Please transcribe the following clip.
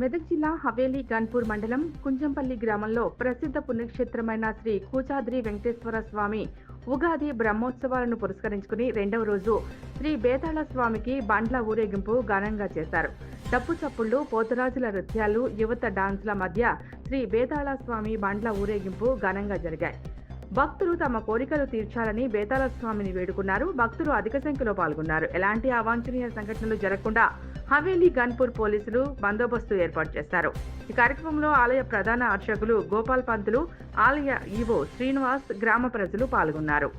మెదక్ జిల్లా హవేలీ గన్పూర్ మండలం కుంజంపల్లి గ్రామంలో ప్రసిద్ధ పుణ్యక్షేత్రమైన శ్రీ కూచాద్రి వెంకటేశ్వర స్వామి ఉగాది బ్రహ్మోత్సవాలను పురస్కరించుకుని రెండవ రోజు శ్రీ బేతాళ స్వామికి బండ్ల ఊరేగింపు ఘనంగా చేశారు. డప్పు చప్పుళ్ళు పోతరాజుల నృత్యాలు యువత డాన్స్ల మధ్య శ్రీ బేతాళ స్వామి బండ్ల ఊరేగింపు ఘనంగా జరిగాయి. భక్తులు తమ కోరికలు తీర్చాలని బేతాళ స్వామిని వేడుకున్నారు. భక్తులు అధిక సంఖ్యలో పాల్గొన్నారు. ఎలాంటి అవాంఛనీయ సంఘటనలు జరగకుండా హవేలీ గన్పూర్ పోలీసులు బందోబస్తు ఏర్పాటు చేశారు. ఈ కార్యక్రమంలో ఆలయ ప్రధాన అర్చకులు గోపాల్ పంతులు ఆలయ ఈవో శ్రీనివాస్ గ్రామ ప్రజలు పాల్గొన్నారు.